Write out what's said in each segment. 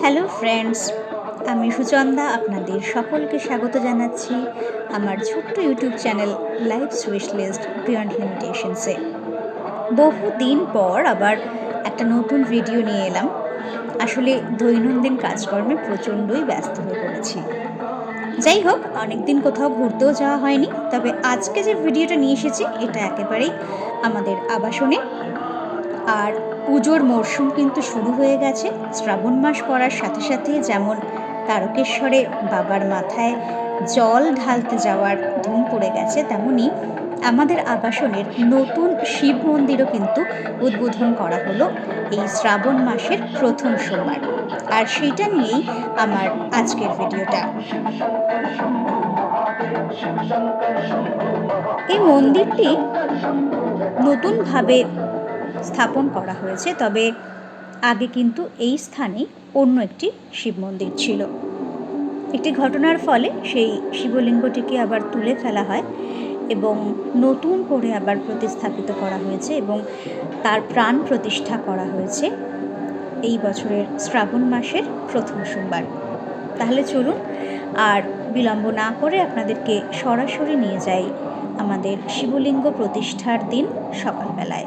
Hello friends আমি সুচন্দা আপনাদের সকলকে স্বাগত জানাচ্ছি আমার ছোট্ট YouTube channel live swish list beyond লিমিটেশনসে বহু দিন পর আবার একটা নতুন ভিডিও নিয়ে এলাম। আসলে দৈনন্দিন কাজকর্মে প্রচণ্ডই ব্যস্ত হয়ে পড়েছি। যাই হোক অনেক দিন কোথাও ঘুরতেও যাওয়া হয়নি, তবে আজকে যে ভিডিওটা নিয়ে এসেছি, এটা একেবারেই আমাদের আবাসনে আর পুজোর মরশুম কিন্তু শুরু হয়ে গেছে। শ্রাবণ মাস পড়ার সাথে সাথে যেমন তারকেশ্বরে বাবার মাথায় জল ঢালতে যাওয়ার ধুম পড়ে গেছে, তেমনি আমাদের আবাসনের নতুন শিব মন্দিরও কিন্তু উদ্বোধন করা হলো এই শ্রাবণ মাসের প্রথম সোমবার। আর সেইটা নিয়েই আমার আজকের ভিডিওটা। এই মন্দিরটি নতুনভাবে স্থাপন করা হয়েছে, তবে আগে কিন্তু এই স্থানে অন্য একটি শিব মন্দির ছিল। একটি ঘটনার ফলে সেই শিবলিঙ্গটিকে আবার তুলে ফেলা হয় এবং নতুন করে আবার প্রতিস্থাপিত করা হয়েছে এবং তার প্রাণ প্রতিষ্ঠা করা হয়েছে এই বছরের শ্রাবণ মাসের প্রথম সোমবার। তাহলে চলুন আর বিলম্ব না করে আপনাদেরকে সরাসরি নিয়ে যাই আমাদের শিবলিঙ্গ প্রতিষ্ঠার দিন সকালবেলায়।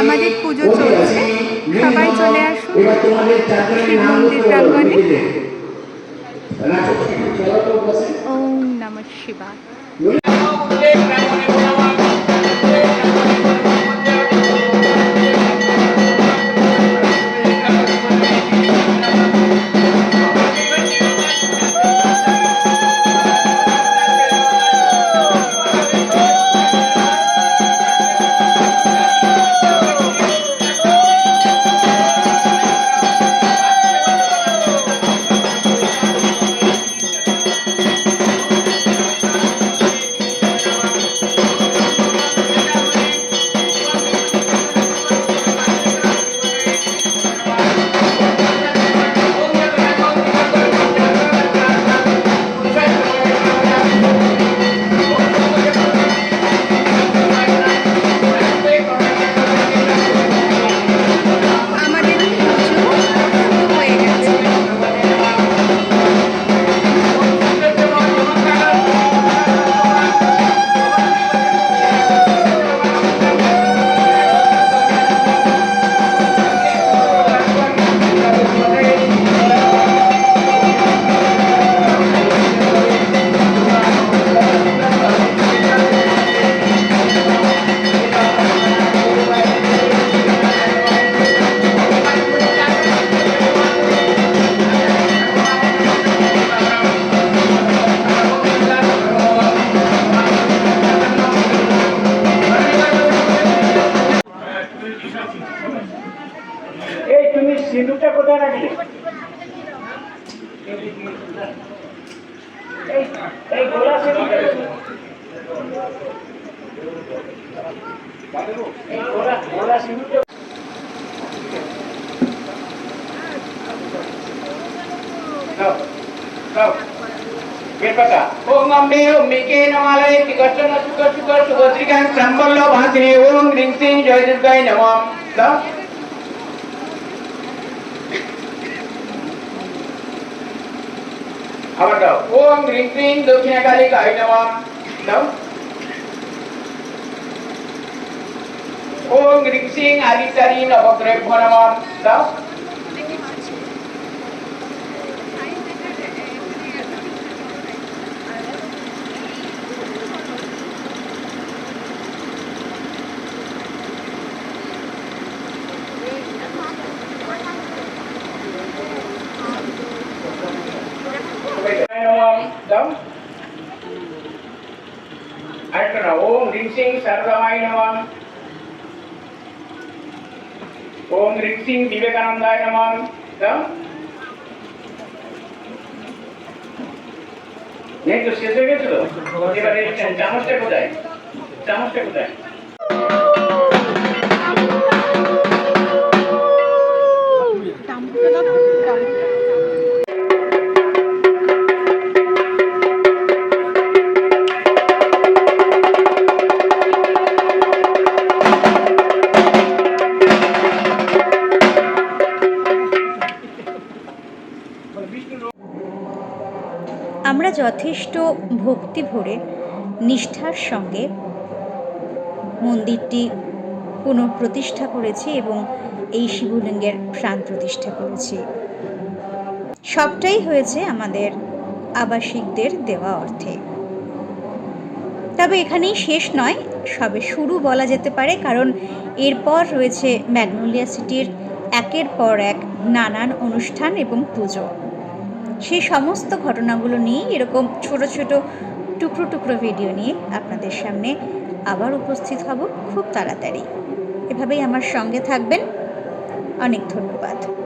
আমাদের পুজো চলছে। সবাই চলে আসুন। শিব মন্দির প্রাঙ্গণে। ওম নম শিবায় সিঁদুরটা কোথায় রাখলে এই এই গোলা সিঁদুরটা এই গোলা গোলা সিঁদুরটা দাও দাও বের কথা ওম অম্বে ওম মিকে নমালয়ে তিকর্ষণ সুকর সুকর সুভদ্রিকাং সম্বল্ল ভাসিনী ওম হ্রিং সিং আবার দাও ওম হ্রিং ক্রিং দক্ষিণাকালী কালী নমঃ দাও ওম হ্রিং সিং আদিত্যারি নবগ্রহেভ্য নমঃ দাও আরেকটা না ওম হ্রিং সিং সরদামাই নমঃ ওম সিং বিবেকানন্দায় দাও নেই তো শেষ হয়ে গেছিল? এবারে চামচটা কোথায় চামচটা কোথায় যথেষ্ট ভক্তি ভরে নিষ্ঠার সঙ্গে মন্দিরটি পুনঃপ্রতিষ্ঠা করেছি এবং এই শিবলিঙ্গের প্রাণ প্রতিষ্ঠা করেছি। সবটাই হয়েছে আমাদের আবাসিকদের দেওয়া অর্থে। তবে এখানেই শেষ নয়, সবে শুরু বলা যেতে পারে, কারণ এরপর রয়েছে ম্যাগনোলিয়া সিটির একের পর এক নানান অনুষ্ঠান এবং পুজো। সেই সমস্ত ঘটনাগুলো নিয়েই এরকম ছোট ছোট টুকরো টুকরো ভিডিও নিয়ে আপনাদের সামনে আবার উপস্থিত হব খুব তাড়াতাড়ি। এভাবেই আমার সঙ্গে থাকবেন। অনেক ধন্যবাদ।